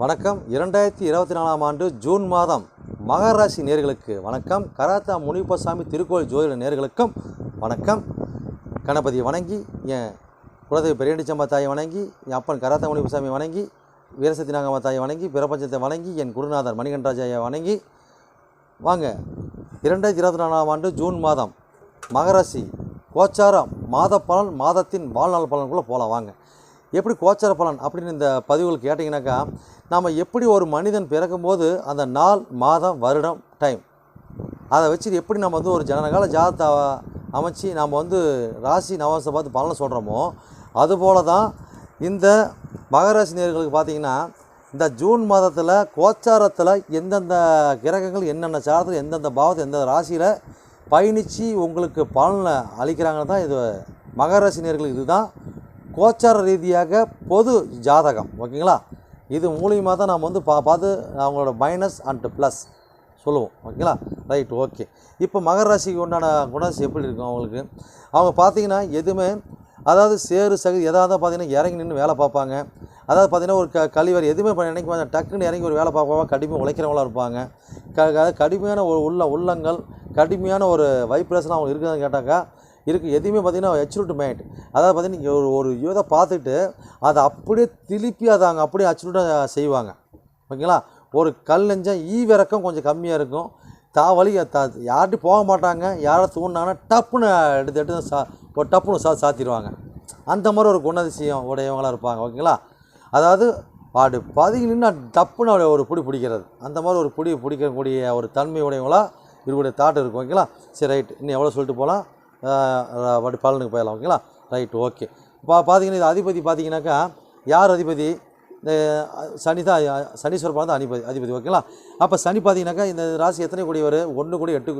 வணக்கம். இரண்டாயிரத்தி இருபத்தி நாலாம் ஆண்டு ஜூன் மாதம் மகர ராசி நேர்களுக்கு வணக்கம். கராத்தா முனிப்பசாமி திருக்கோயில் ஜோதிட நேர்களுக்கும் வணக்கம். கணபதியை வணங்கி என் குலதெய்வ பெரியண்டிச்சம்மா தாயை வணங்கி என் அப்பன் கராத்தா முனிப்பசாமி வணங்கி வீரசக்தி நாகம்மா தாயை வணங்கி பிரபஞ்சத்தை வணங்கி என் குருநாதர் மணிகண்டராஜாயை வணங்கி. வாங்க. இரண்டாயிரத்தி இருபத்தி நாலாம் ஆண்டு ஜூன் மாதம் மகராசி கோச்சார மாத பலன் மாதத்தின் வாழ்நாள் பலனுக்குள்ளே போகலாம் வாங்க. எப்படி கோச்சார பலன் அப்படின்னு இந்த பதிவுகள் கேட்டிங்கனாக்கா நாம் எப்படி ஒரு மனிதன் பிறக்கும்போது அந்த நாள் மாதம் வருடம் டைம் அதை வச்சு எப்படி நம்ம வந்து ஒரு ஜனகால ஜாதத்தை அமைச்சு நாம் வந்து ராசி நவாசை பார்த்து பலனை சொல்கிறோமோ அதுபோல தான் இந்த மகராசி நேர்களுக்கு பார்த்தீங்கன்னா இந்த ஜூன் மாதத்தில் கோச்சாரத்தில் எந்தெந்த கிரகங்கள் என்னென்ன சாரத்தில் எந்தெந்த பாவத்தில் எந்தெந்த ராசியில் பயணித்து உங்களுக்கு பலனை அளிக்கிறாங்கன்னு தான் இது மகராசி நேர்களுக்கு இதுதான் கோச்சார ரீதியாக பொது ஜாதகம் ஓகேங்களா? இது மூலியமாக தான் நாம் வந்து பா பார்த்து அவங்களோட மைனஸ் அண்ட் ப்ளஸ் சொல்லுவோம் ஓகேங்களா? ரைட் ஓகே இப்போ மகர ராசிக்கு உண்டான குணாசி எப்படி இருக்கும் அவங்களுக்கு? அவங்க பார்த்தீங்கன்னா எதுவுமே அதாவது சேறு சகு எதாவது பார்த்தீங்கன்னா இறங்கி நின்று வேலை பார்ப்பாங்க. அதாவது பார்த்தீங்கன்னா ஒரு க கழிவர் எதுவுமே பண்ண நினைக்க டக்குன்னு இறங்கி ஒரு வேலை பார்ப்பாங்க கடுமையாக உழைக்கிறவங்களா இருப்பாங்க. க க- கடுமையான ஒரு உள்ள உள்ளங்கள் கடுமையான ஒரு வைப்ரேஷன் அவங்க இருக்குதுன்னு கேட்டாக்கா இருக்குது எதுவுமே பார்த்தீங்கன்னா அச்சுருட் மைண்ட் அதாவது பார்த்தீங்கன்னா நீங்கள் ஒரு ஒரு இதை பார்த்துட்டு அதை அப்படியே திருப்பி அதை அங்கே அப்படியே அச்சுருட்டாக செய்வாங்க. ஓகேங்களா? ஒரு கல் நெஞ்சம் ஈவிறக்கம் கொஞ்சம் கம்மியாக இருக்கும். தாவலி த யார்கிட்டையும் போக மாட்டாங்க. யாரை தூண்டினாங்கன்னா டப்புன்னு எடுத்து எடுத்து சா ஒரு டப்புன்னு சா சாத்திடுவாங்க. அந்த மாதிரி ஒரு குணதிசயம் உடையவங்களாக இருப்பாங்க. ஓகேங்களா? அதாவது அப்படி பதுங்கினா நின்று டப்புன்னு அப்படி ஒரு பிடி பிடிக்கிறது. அந்த மாதிரி ஒரு பிடி பிடிக்கக்கூடிய ஒரு தன்மை உடையவங்களா இருக்கக்கூடிய தாட் இருக்கும். ஓகேங்களா? சரி ரைட் இன்னும் எவ்வளோ சொல்லிட்டு போகலாம்? அப்படி பலனுக்கு போயிடலாம் ஓகேங்களா? Right okay. இப்போ பார்த்தீங்கன்னா இது அதிபதி பார்த்தீங்கன்னாக்கா யார் அதிபதி? இந்த சனி தான் அஹ், சனீஸ்வர தான் அதிபதி அதிபதி ஓகேங்களா? அப்போ சனி பார்த்தீங்கன்னாக்கா இந்த ராசி எத்தனை கூடியவர்? ஒன்று கூட எட்டு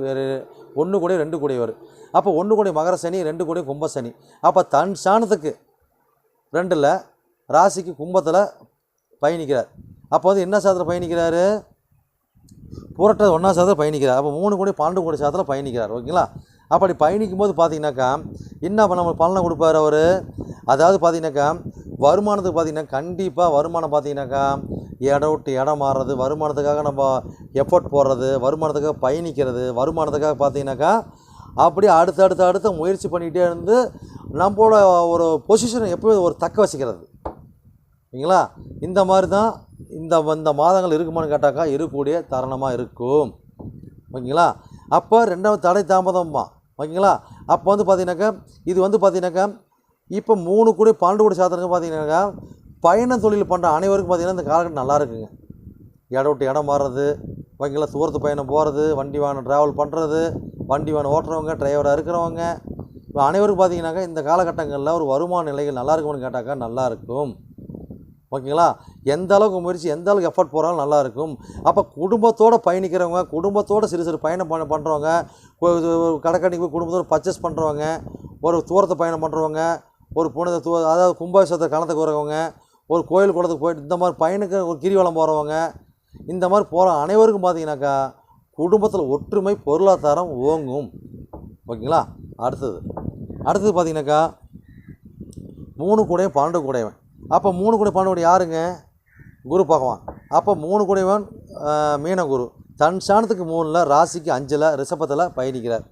ஒன்று கூட ரெண்டு கூடியவர். அப்போ ஒன்று கூட மகர சனி ரெண்டு கூட கும்ப சனி. அப்போ தன் சாணத்துக்கு ரெண்டில் ராசிக்கு கும்பத்தில் பயணிக்கிறார். அப்போ வந்து என்ன சாதத்தில் பயணிக்கிறாரு? புரட்ட ஒன்றா சாதத்தில் பயணிக்கிறார். அப்போ மூணு கோடி பன்னெண்டு கோடி சாதத்தில் பயணிக்கிறார் ஓகேங்களா? அப்படி பயணிக்கும் போது பார்த்தீங்கன்னாக்கா என்ன பண்ண நம்ம பலனை கொடுப்பார் அவர்? அதாவது பார்த்தீங்கன்னாக்கா வருமானத்துக்கு பார்த்தீங்கன்னா கண்டிப்பாக வருமானம் பார்த்தீங்கன்னாக்கா இடம் விட்டு இடம் மாறுறது வருமானத்துக்காக நம்ம எஃபோர்ட் போடுறது வருமானத்துக்காக பயணிக்கிறது வருமானத்துக்காக பார்த்தீங்கன்னாக்கா அப்படி அடுத்து அடுத்து அடுத்து முயற்சி பண்ணிக்கிட்டே இருந்து நம்மளோட ஒரு பொசிஷனை எப்போயும் ஒரு தக்க வச்சுக்கிறது. சரிங்களா? இந்த மாதிரி தான் இந்த இந்த மாதங்கள் இருக்குமான்னு கேட்டாக்கா இருக்கக்கூடிய தருணமாக இருக்கும். ஓகேங்களா அப்போ ரெண்டாவது தடை தாமதம்மா. ஓகேங்களா? அப்போ வந்து பார்த்தீங்கன்னாக்கா இது வந்து பார்த்தீங்கன்னாக்கா இப்போ மூணு கோடி பன்னெண்டு கோடி சாத்திரங்க பார்த்தீங்கன்னாக்கா பயண தொழில் பண்ணுற அனைவருக்கும் பார்த்தீங்கன்னா இந்த காலகட்டம் நல்லா இருக்குங்க. இடம் விட்டு இடம் மாறுறது ஓகேங்களா? தூரத்து பயணம் போகிறது வண்டி வாகனம் ட்ராவல் பண்ணுறது வண்டி வாகனம் ஓட்டுறவங்க டிரைவராக இருக்கிறவங்க இப்போ அனைவருக்கும் பார்த்தீங்கன்னாக்கா இந்த காலகட்டங்களில் ஒரு வருமான நிலைகள் நல்லா இருக்கும்னு கேட்டாக்கா நல்லாயிருக்கும் ஓகேங்களா? எந்த அளவுக்கு முயற்சி எந்த அளவுக்கு எஃபர்ட் போகிறாலும் நல்லா இருக்கும் அப்போ குடும்பத்தோடு பயணிக்கிறவங்க குடும்பத்தோடு சிறு சிறு பயணம் பண்ண பண்ணுறவங்க கடைக்கடைக்கு போய் குடும்பத்தோடு பர்ச்சேஸ் பண்ணுறவங்க ஒரு தூரத்தை பயணம் பண்ணுறவங்க ஒரு புனித தூ அதாவது கும்பாபிஷேகத்தை கலந்துக்கு வரவங்க ஒரு கோயில் குளத்துக்கு போயிட்டு இந்த மாதிரி பயணுக்கு ஒரு கிரிவலம் போகிறவங்க இந்த மாதிரி போகிற அனைவருக்கும் பார்த்தீங்கன்னாக்கா குடும்பத்தில் ஒற்றுமை பொருளாதாரம் ஓங்கும். ஓகேங்களா? அடுத்தது. அடுத்தது பார்த்தீங்கன்னாக்கா மூணு கூடையும் பன்னெண்டு கூடையவன் அப்போ மூணு குடி பாண்டவன் யாருங்க? குரு பகவான். அப்போ மூணு குடைவன் மீனகுரு. தன் சாணத்துக்கு மூணில் ராசிக்கு அஞ்சில் ரிஷபத்தில் பயணிக்கிறார்.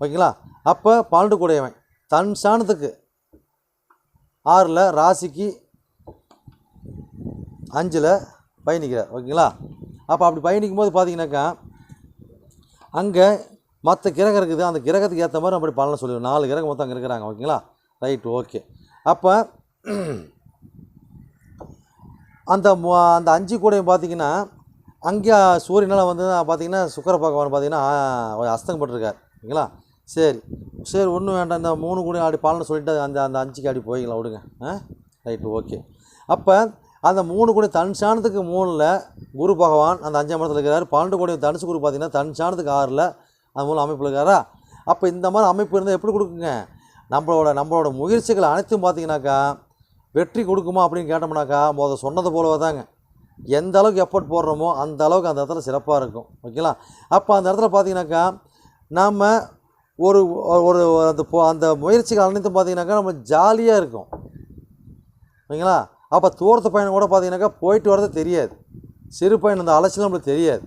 ஓகேங்களா? அப்போ பன்னெண்டு குடையவன் தன் சாணத்துக்கு ஆறில் ராசிக்கு அஞ்சில் பயணிக்கிறார். ஓகேங்களா? அப்போ அப்படி பயணிக்கும் போது பார்த்தீங்கன்னாக்கா அங்கே மற்ற கிரகம் இருக்குது. அந்த கிரகத்துக்கு ஏற்ற மாதிரி அப்படி பலனை சொல்லிடுவோம் நாலு கிரகம் மொத்தம் அங்கே இருக்கிறாங்க. ஓகேங்களா? Right okay. அப்போ அந்த அந்த அஞ்சு கூடையும் பார்த்தீங்கன்னா அங்கே சூரியனால் வந்து பார்த்தீங்கன்னா சுக்கர பகவான் பார்த்தீங்கன்னா அஸ்தங்கப்பட்டிருக்கார். ஓகேங்களா சரி. சரி ஒன்றும் வேண்டாம். இந்த மூணு கூட அப்படி பாலனை சொல்லிட்டு அந்த அந்த அஞ்சுக்கு அப்படி போய்க்கலாம் விடுங்க. ஆ? Right okay. அப்போ அந்த மூணு கோடி தன் சாணத்துக்கு மூணில் குரு பகவான் அந்த அஞ்சாம் இடத்துல இருக்கிறார். பன்னெண்டு கோடி தனுசு குரு பார்த்தீங்கன்னா தன் சாணத்துக்கு ஆறில் அது மூலம் அமைப்பில் இருக்காரா? அப்போ இந்த மாதிரி அமைப்பு இருந்தால் எப்படி கொடுக்குங்க? நம்மளோட நம்மளோட முயற்சிகள் அனைத்தும் பார்த்தீங்கன்னாக்கா வெற்றி கொடுக்குமா அப்படின்னு கேட்டோம்னாக்கா முதல் சொன்னது போலவே தாங்க. எந்த அளவுக்கு எஃபர்ட் போடுறோமோ அந்த அளவுக்கு அந்த இடத்துல சிறப்பாக இருக்கும். ஓகேங்களா? அப்போ அந்த இடத்துல பார்த்தீங்கன்னாக்கா நாம் ஒரு ஒரு அந்த அந்த முயற்சிகள் அனைத்தும் பார்த்தீங்கன்னாக்கா நம்ம ஜாலியாக இருக்கும். ஓகேங்களா? அப்போ தூரத்து பயணம் கூட பார்த்தீங்கன்னாக்கா போயிட்டு வரது தெரியாது. சிறு பயணம் இந்த அலட்சியம் நம்மளுக்கு தெரியாது.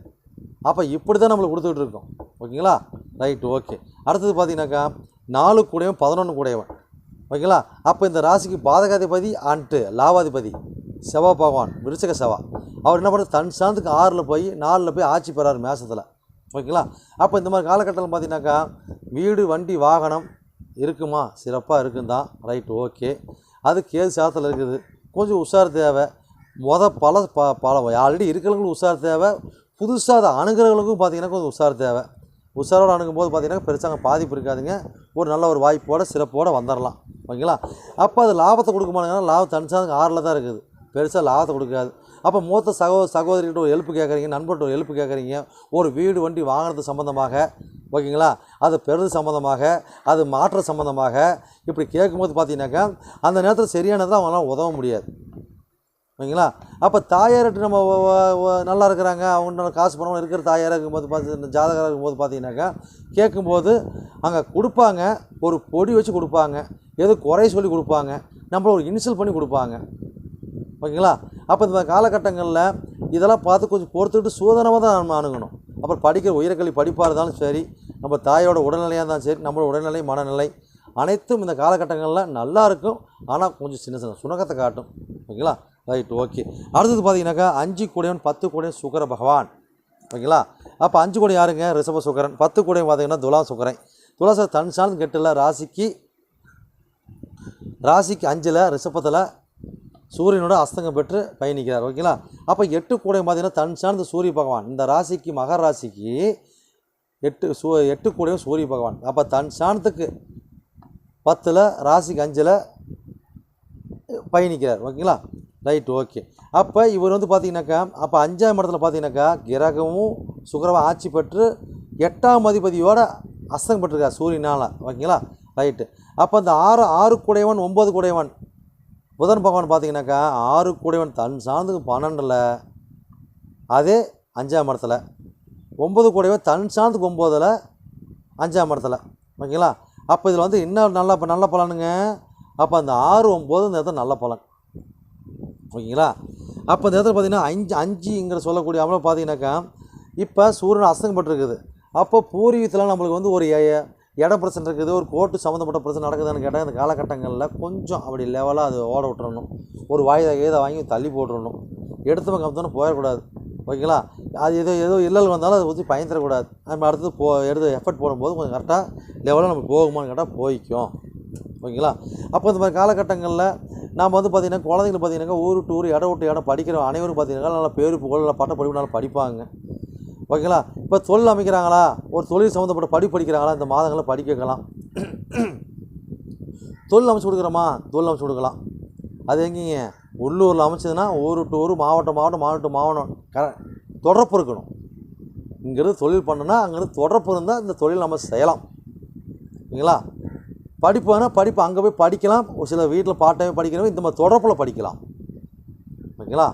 அப்போ இப்படி தான் நம்மளுக்கு கொடுத்துக்கிட்டு இருக்கோம். ஓகேங்களா? Right okay. அடுத்தது பார்த்தீங்கன்னாக்கா நாலு கூடையவன் பதினொன்று கூடையவன். ஓகேங்களா? அப்போ இந்த ராசிக்கு பாதகாதிபதி அன்ட்டு லாவாதிபதி. செவா பகவான் விருச்சக செவ்வா. அவர் என்ன பண்ணுறது தன் சாந்தத்துக்கு ஆறில் போய் நாலில் போய் ஆட்சி பெறாரு மேசத்தில். ஓகேங்களா? அப்போ இந்த மாதிரி காலகட்டத்தில் பார்த்தீங்கன்னாக்கா வீடு வண்டி வாகனம் இருக்குமா? சிறப்பாக இருக்குந்தான் ரைட் ஓகே. அது கேது சேதத்தில் இருக்குது. கொஞ்சம் உஷார் தேவை. மொத பல ப பல ஆல்ரெடி இருக்கிறவங்களுக்கும் உஷார் தேவை. புதுசாக அதை அணுகிறவங்களுக்கும் பார்த்தீங்கன்னா கொஞ்சம் உஷார் தேவை. உஷாரோடு அணுகும் போது பார்த்தீங்கன்னா பெருசாக பாதிப்பு இருக்காதுங்க ஒரு நல்ல ஒரு வாய்ப்போட சிறப்போடு வந்துடலாம் ஓகேங்களா? அப்போ அது லாபத்தை கொடுக்குமானுங்கன்னா லாபம் தனிச்சாங்க ஆறில் தான் இருக்குது. பெருசாக லாபத்தை கொடுக்காது. அப்போ மூத்த சகோ சகோதரிகிட்ட ஒரு ஹெல்ப் கேட்குறீங்க நண்பர்கிட்ட ஒரு ஹெல்ப் கேட்குறீங்க ஒரு வீடு வண்டி வாங்கினது சம்மந்தமாக ஓகேங்களா? அது பெறுது சம்மந்தமாக அது மாற்ற சம்மந்தமாக இப்படி கேட்கும்போது பார்த்தீங்கன்னாக்கா அந்த நேரத்தில் சரியானதை அவங்களால உதவ முடியாது. ஓகேங்களா? அப்போ தாயார்கிட்ட நம்ம நல்லா இருக்கிறாங்க. அவங்க காசு பணம் இருக்கிற தாயாராக இருக்கும்போது பார்த்து ஜாதகராக இருக்கும்போது பார்த்தீங்கன்னாக்கா கேட்கும்போது அங்கே கொடுப்பாங்க. ஒரு பொடி வச்சு கொடுப்பாங்க. ஏதோ குறை சொல்லி கொடுப்பாங்க. நம்மள ஒரு இன்சல் பண்ணி கொடுப்பாங்க. ஓகேங்களா? அப்போ இந்த காலகட்டங்களில் இதெல்லாம் பார்த்து கொஞ்சம் பொறுத்துக்கிட்டு சூதனமாக தான் நம்ம அணுகணும். அப்புறம் படிக்கிற உயர்கல்வி படிப்பாக இருந்தாலும் சரி நம்ம தாயோட உடல்நிலையாக இருந்தாலும் சரி நம்மளோட உடல்நிலை மனநிலை அனைத்தும் இந்த காலகட்டங்களில் நல்லா இருக்கும். ஆனால் கொஞ்சம் சின்ன சின்ன சுணக்கத்தை காட்டும். ஓகேங்களா? ரைட் ஓகே அடுத்தது பார்த்தீங்கன்னாக்கா அஞ்சு கூடையவன் பத்து கூடையன் சுக்கர பகவான். ஓகேங்களா? அப்போ அஞ்சு கூடை யாருங்க? ரிஷப சுக்கரன். பத்து கூடையும் பார்த்தீங்கன்னா துலா சுக்கரன். துலாச தன் சார்ந்து கெட்டில் ராசிக்கு ராசிக்கு அஞ்சில் ரிஷபத்தில் சூரியனோட அஸ்தங்கம் பெற்று பயணிக்கிறார். ஓகேங்களா? அப்போ எட்டு கூடை பார்த்தீங்கன்னா தன் சார்ந்த சூரிய பகவான். இந்த ராசிக்கு மகர ராசிக்கு எட்டு சூ எட்டு கூடையும் சூரிய பகவான். அப்போ தன் சாணத்துக்கு பத்தில் ராசிக்கு அஞ்சில் பயணிக்கிறார். ஓகேங்களா? Right okay. அப்போ இவர் வந்து பார்த்தீங்கன்னாக்கா அப்போ அஞ்சாம் இடத்துல பார்த்தீங்கன்னாக்கா கிரகமும் சுக்கரவும் ஆட்சி பெற்று எட்டாம் அதிபதியோட அஸ்தங்கம் பெற்றிருக்கார் சூரியனால். ஓகேங்களா? ரைட்டு. அப்போ அந்த ஆறு ஆறு குடையவன் ஒம்பது குடையவன் புதன் பகவான் பார்த்தீங்கன்னாக்கா ஆறு குடையவன் தன் சார்ந்துக்கு பன்னெண்டில் அதே அஞ்சாம் இடத்துல. ஒம்பது குடையவன் தன் சார்ந்துக்கு ஒம்போதில் அஞ்சாம் இடத்துல. ஓகேங்களா? அப்போ இதில் வந்து இன்னும் நல்ல நல்ல பலனுங்க? அப்போ அந்த ஆறு ஒம்பது இந்த இடத்துல நல்ல பலன். ஓகேங்களா? அப்போ இந்த இடத்துல பார்த்தீங்கன்னா அஞ்சு அஞ்சுங்கிற சொல்லக்கூடிய அவ்வளோ பார்த்தீங்கன்னாக்கா இப்போ சூரியன் அஸ்தங்கப்பட்டிருக்குது அப்போ பூர்வீகத்தில் நம்மளுக்கு வந்து ஒரு எ- இட பிரச்சனை இருக்குது ஒரு கோர்ட்டு சம்மந்தப்பட்ட பிரச்சனை நடக்குதுன்னு கேட்டால் இந்த காலகட்டங்களில் கொஞ்சம் அப்படி லெவலாக அது ஓட விட்டுறணும். ஒரு வாய்தா கீதை வாங்கி தள்ளி போட்டுறணும். எடுத்து கம்த்தோன்னு போயிடக்கூடாது. ஓகேங்களா? அது ஏதோ ஏதோ இல்லல் வந்தாலும் அதை ஊற்றி பயந்துடக்கூடாது. நம்ம அடுத்தது போ எடுத்து எஃபர்ட் போடும்போது கொஞ்சம் கரெக்டாக லெவலாக நம்ம போகுமான்னு கேட்டால் போய்க்கும். ஓகேங்களா? அப்போ இந்த மாதிரி காலகட்டங்களில் நாம் வந்து பார்த்திங்கன்னா குழந்தைங்க பார்த்தீங்கன்னா ஊர் டூர் இடம் விட்டு இடம் படிக்கிற அனைவரும் பார்த்தீங்கன்னா நல்லா பேர் புகழ் நல்லா பட்ட படிப்பு நல்லா படிப்பாங்க. ஓகேங்களா? இப்போ தொழில் அமைக்கிறாங்களா? ஒரு தொழில் சம்மந்தப்பட்ட படிப்பு படிக்கிறாங்களா? இந்த மாதங்களில் படிக்க வைக்கலாம். தொழில் அமைச்சு கொடுக்குறோமா? தொழில் அமைச்சு கொடுக்கலாம். அது எங்கேங்க? உள்ளூரில் அமைச்சதுன்னா ஊர் விட்டு ஊர் மாவட்டம் மாவட்டம் மாவட்டம் மாவட்டம் கர தொடர்பு இருக்கணும். இங்கேருந்து தொழில் பண்ணுன்னா அங்கேருந்து தொடர்பு இருந்தால் இந்த தொழில் நம்ம செய்யலாம். ஓகேங்களா? படிப்பு வேணால் படிப்பு அங்கே போய் படிக்கலாம். ஒரு சில வீட்டில் பார்ட் டைம் படிக்கிறவங்க இந்த மாதிரி தொடர்பில் படிக்கலாம். ஓகேங்களா?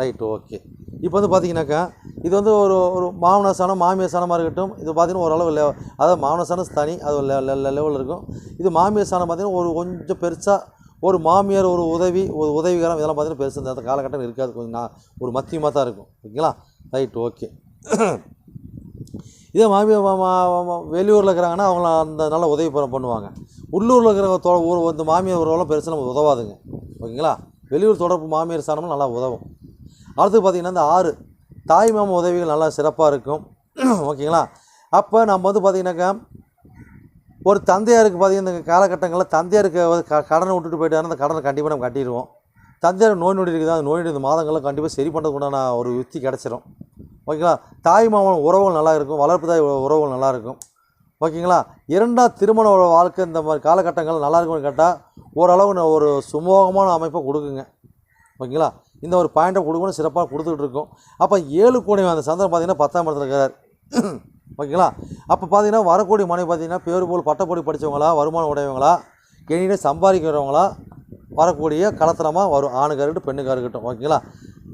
ரைட் ஓகே இப்போ வந்து பார்த்தீங்கன்னாக்கா இது வந்து ஒரு ஒரு மாமனார் சாணம் மாமியார் சாணமாக இருக்கட்டும் இது பார்த்தீங்கன்னா ஓரளவு லெவ அதாவது மாமனார் சாணம் தனி அது ஒரு லெவலில் இருக்கும். இது மாமியார் சாணம் பார்த்தீங்கன்னா ஒரு கொஞ்சம் பெருசாக ஒரு மாமியார் ஒரு உதவி ஒரு உதவிகரம் இதெல்லாம் பார்த்தீங்கன்னா பெருசு இந்த காலகட்டம் இருக்காது. கொஞ்சம் நான் ஒரு மத்தியமாக தான் இருக்கும். ஓகேங்களா? ரைட் ஓகே இதே மாமியார் வெளியூரில் இருக்கிறாங்கன்னா அவங்கள அந்த நல்ல உதவி பண்ணுவாங்க. உள்ளூரில் இருக்கிற தொ ஊர் இந்த மாமியார் உறவெல்லாம் பெருசாக நமக்கு உதவாதுங்க. ஓகேங்களா? வெளியூர் தொடர்பு மாமியார் சாணமும் நல்லா உதவும். அடுத்து பார்த்திங்கன்னா இந்த ஆறு. தாய் மாம உதவிகள் நல்லா சிறப்பாக இருக்கும். ஓகேங்களா? அப்போ நம்ம வந்து பார்த்திங்கனாக்கா ஒரு தந்தையாருக்கு பார்த்தீங்கன்னா இந்த காலகட்டங்களில் தந்தையாருக்கு க கடனை விட்டுட்டு போயிட்டாருன்னா அந்த கடனை கண்டிப்பாக நம்ம கட்டிடுவோம். தந்தையார் நோய் நொடி இருக்குது? அந்த நோய் நொடி இந்த மாதங்களில் கண்டிப்பாக சரி பண்ணுறதுக்குண்டான ஒரு யுக்தி கிடச்சிரும். ஓகேங்களா? தாய் மாமன் உறவுகள் நல்லா இருக்கும். வளர்ப்பு தாய் உறவுகள் நல்லாயிருக்கும் ஓகேங்களா? இரண்டாம் திருமண வாழ்க்கை இந்த மாதிரி காலகட்டங்கள் நல்லா இருக்கும்னு கேட்டால் ஓரளவு ஒரு சுமூகமான அமைப்பை கொடுக்குங்க. ஓகேங்களா? இந்த ஒரு பாயிண்ட்டை கொடுக்கணும் சிறப்பாக கொடுத்துக்கிட்டு இருக்கோம். அப்போ ஏழு கோடி அந்த சந்திரன் பார்த்தீங்கன்னா பத்தாம் இடத்துல இருக்கிறார் ஓகேங்களா? அப்போ பார்த்தீங்கன்னா வரக்கூடிய மனைவி பார்த்தீங்கன்னா பேரு போல் பட்டப்படி படித்தவங்களா வருமானம் உடையவங்களா எண்ணிட சம்பாதிக்கிறவங்களா வரக்கூடிய கலத்தனமாக வரும் ஆணுக்காக இருக்கட்டும் பெண்ணுக்காக இருக்கட்டும் ஓகேங்களா?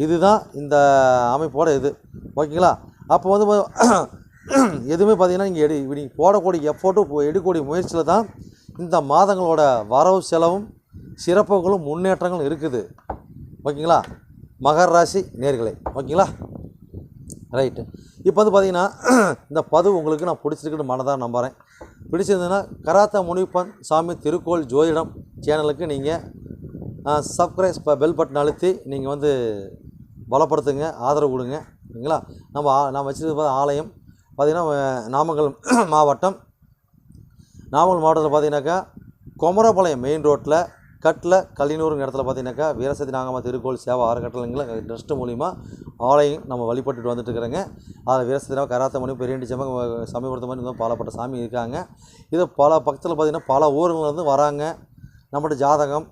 இதுதான் இந்த அமைப்போட இது. ஓகேங்களா? அப்போ வந்து எதுவுமே பார்த்தீங்கன்னா இங்கே எடு நீங்கள் போடக்கூடிய எஃபோர்ட்டும் எடுக்கக்கூடிய முயற்சியில் தான் இந்த மாதங்களோட வரவு செலவும் சிறப்புகளும் முன்னேற்றங்களும் இருக்குது. ஓகேங்களா? மகர ராசி நேர்களை ஓகேங்களா? ரைட்டு இப்போ வந்து பார்த்திங்கன்னா இந்த பதவு உங்களுக்கு நான் பிடிச்சிருக்குன்னு மனதாக நம்புகிறேன் பிடிச்சிருந்ததுன்னா கராத்தா முனிப்பன் சாமி திருக்கோள் ஜோதிடம் சேனலுக்கு நீங்கள் சப்ஸ்கிரைப் பெல் பட்டன் அழுத்தி நீங்கள் வந்து பலப்படுத்துங்க ஆதரவு கொடுங்க. ஓகேங்களா? நம்ம நான் வச்சுருக்க ஆலயம் பார்த்திங்கன்னா நாமக்கல் மாவட்டம். நாமக்கல் மாவட்டத்தில் பார்த்தீங்கன்னாக்கா குமரபாளையம் மெயின் ரோட்டில் கட்டில் கல்லினூருங்கிற இடத்துல பார்த்தீங்கன்னாக்கா வீரசதி நாகம்மா திருக்கோள் சேவா அறக்கட்டளைங்கள ட்ரஸ்ட்டு மூலிமா ஆலயம் நம்ம வழிபட்டுட்டு வந்துட்டு இருக்கிறோங்க. அதில் வீரசதினா கராத்தமணி கராத்த மணி பெரியண்டி சமம் சமயபுரத்து மாதிரி பலப்பட்ட சாமி இருக்காங்க. இது பல பக்கத்தில் பார்த்திங்கன்னா பல ஊர்கள்லேருந்து வராங்க. நம்மகிட்ட ஜாதகம்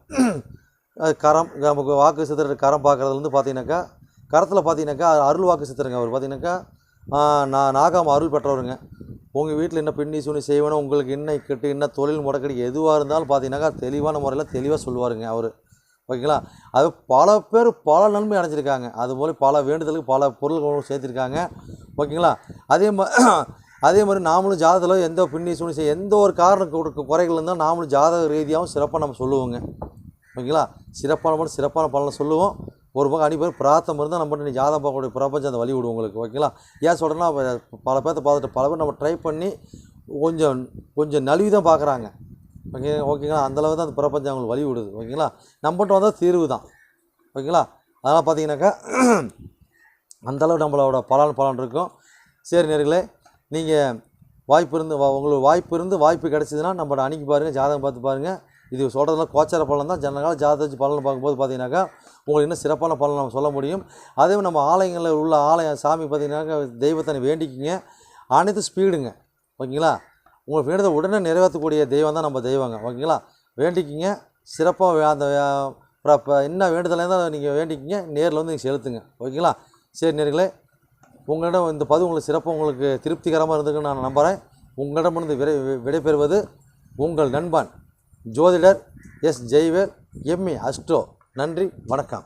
கரம் நமக்கு வாக்கு சித்திர கரம் பார்க்குறதுலேருந்து பார்த்தீங்கன்னாக்கா கரத்தில் பார்த்தீங்கன்னாக்கா அருள் வாக்கு சித்திரங்க அவர். பார்த்தீங்கன்னாக்கா நான் நாகாம அருள் பெற்றவருங்க. உங்கள் வீட்டில் என்ன பின்னி சுனி செய்வேணும் உங்களுக்கு என்ன கெட்டு என்ன தொழில் முடக்கடி எதுவாக இருந்தாலும் பார்த்தீங்கன்னாக்கா தெளிவான முறையில் தெளிவாக சொல்லுவாருங்க அவர். ஓகேங்களா? அது பல பேர் பல நன்மை அடைஞ்சிருக்காங்க. அதுபோல் பல வேண்டுதலுக்கு பல பொருள்களும் சேர்த்துருக்காங்க. ஓகேங்களா? அதே மாதிரி அதே மாதிரி நாமளும் ஜாதகத்தில் எந்த பின்னி சுனி செய்ய எந்த ஒரு காரணம் கொடுக்க குறைகள் இருந்தால் நாமளும் ஜாதக ரீதியாகவும் சிறப்பாக நம்ம சொல்லுவோங்க. ஓகேங்களா? சிறப்பான பலன் சிறப்பான பலனை சொல்லுவோம். ஒரு பக்கம் அனுப்பி பிரார்த்தம் இருந்தால் நம்ம நீ ஜாதகம் பார்க்கக்கூடிய பிரபஞ்சம் அந்த வழி விடும் உங்களுக்கு ஓகேங்களா? ஏன் சொல்கிறேன்னா பல பேர்த்த பார்த்துட்டு பல பேர் நம்ம ட்ரை பண்ணி கொஞ்சம் கொஞ்சம் நழுவி தான் பார்க்குறாங்க. ஓகே ஓகேங்களா? அந்தளவு தான் அந்த பிரபஞ்சம் அவங்களுக்கு வழி விடுது ஓகேங்களா? நம்மகிட்ட வந்தால் தீர்வு தான் ஓகேங்களா? அதனால் பார்த்தீங்கன்னாக்கா அந்தளவு நம்மளோட பலன் பலன் இருக்கும். சரி நேர்களே நீங்கள் வாய்ப்பு இருந்து வா- உங்களுக்கு வாய்ப்பு இருந்து வாய்ப்பு கிடச்சிதுன்னா நம்மளோட அணுகி பாருங்கள் ஜாதகம் பார்த்து பாருங்கள் இது சொல்கிறதுலாம் கோச்சார பலன் தான். ஜனகால ஜாதக வச்சு பலன் பார்க்கும்போது பார்த்தீங்கன்னாக்கா உங்களுக்கு இன்னும் சிறப்பான பலன் நம்ம சொல்ல முடியும். அதே மாதிரி நம்ம ஆலயங்களில் உள்ள ஆலயம் சாமி பார்த்தீங்கன்னாக்கா தெய்வத்தை வேண்டிக்கிங்க. அனைத்து ஸ்பீடுங்க ஓகேங்களா? உங்கள் வேண்டுதல் உடனே நிறைவேற்றக்கூடிய தெய்வம் தான் நம்ம தெய்வங்க. ஓகேங்களா? வேண்டிக்கிங்க. சிறப்பாக அந்த இப்போ என்ன வேண்டுதலேருந்தால் நீங்கள் வேண்டிக்கிங்க. நேரில் வந்து நீங்கள் செலுத்துங்க. ஓகேங்களா? சரி நேர்களே உங்களிடம் இந்த பதிவு உங்களுக்கு சிறப்பாக உங்களுக்கு திருப்திகரமாக இருந்திருக்குன்னு நான் நம்புகிறேன் உங்களிடமிருந்து விடை விடைபெறுவது உங்கள் நண்பன். ஜோதிடர் எஸ் ஜெய்வேல் எம்இ அஸ்ட்ரோ. நன்றி வணக்கம்.